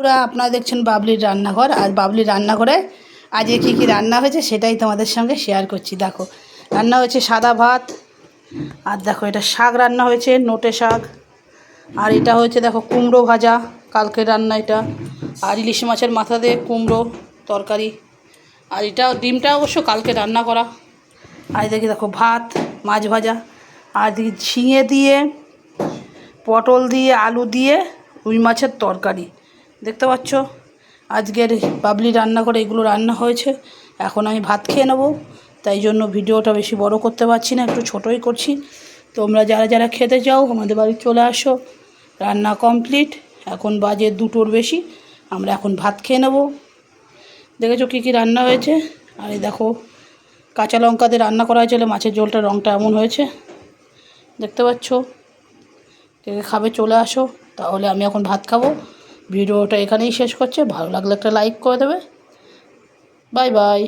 বন্ধুরা, আপনারা দেখছেন বাবলির রান্নাঘর। আর বাবলির রান্নাঘরে আজকে কী কী রান্না হয়েছে সেটাই তোমাদের সঙ্গে শেয়ার করছি। দেখো, রান্না হয়েছে সাদা ভাত, আর দেখো এটা শাক রান্না হয়েছে, নোটে শাক। আর এটা হয়েছে দেখো কুমড়ো ভাজা কালকে রান্না এটা। আর ইলিশ মাছের মাথা দিয়ে কুমড়ো তরকারি। আর এটা ডিমটা অবশ্য কালকে রান্না করা। আর দেখি দেখো ভাত, মাছ ভাজা। আর দেখি ঝিঙে দিয়ে, পটল দিয়ে, আলু দিয়ে, রুই মাছের তরকারি। দেখতে পাচ্ছ? আজকের বাবলি রান্না করে এগুলো রান্না হয়েছে। এখন আমি ভাত খেয়ে নেব। তাই জন্য ভিডিওটা বেশি বড় করতে পারছি না, একটু ছোটোই করছি। তোমরা যারা যারা খেতে চাও, আমাদের বাড়ি চলে আসো। রান্না কমপ্লিট। এখন বাজে দুটোর বেশি। আমরা এখন ভাত খেয়ে নেব। দেখেছ কী কী রান্না হয়েছে? আর এই দেখো, কাঁচা লঙ্কা দিয়ে রান্না করা হয়েছিল মাছের ঝোলটা রঙটা এমন হয়েছে। দেখতে পাচ্ছ? কে খাবে চলে আসো, তাহলে আমি এখন ভাত খাব। ভিডিওটা এখানেই শেষ করছে। ভালো লাগলে একটা লাইক করে দেবে। Bye bye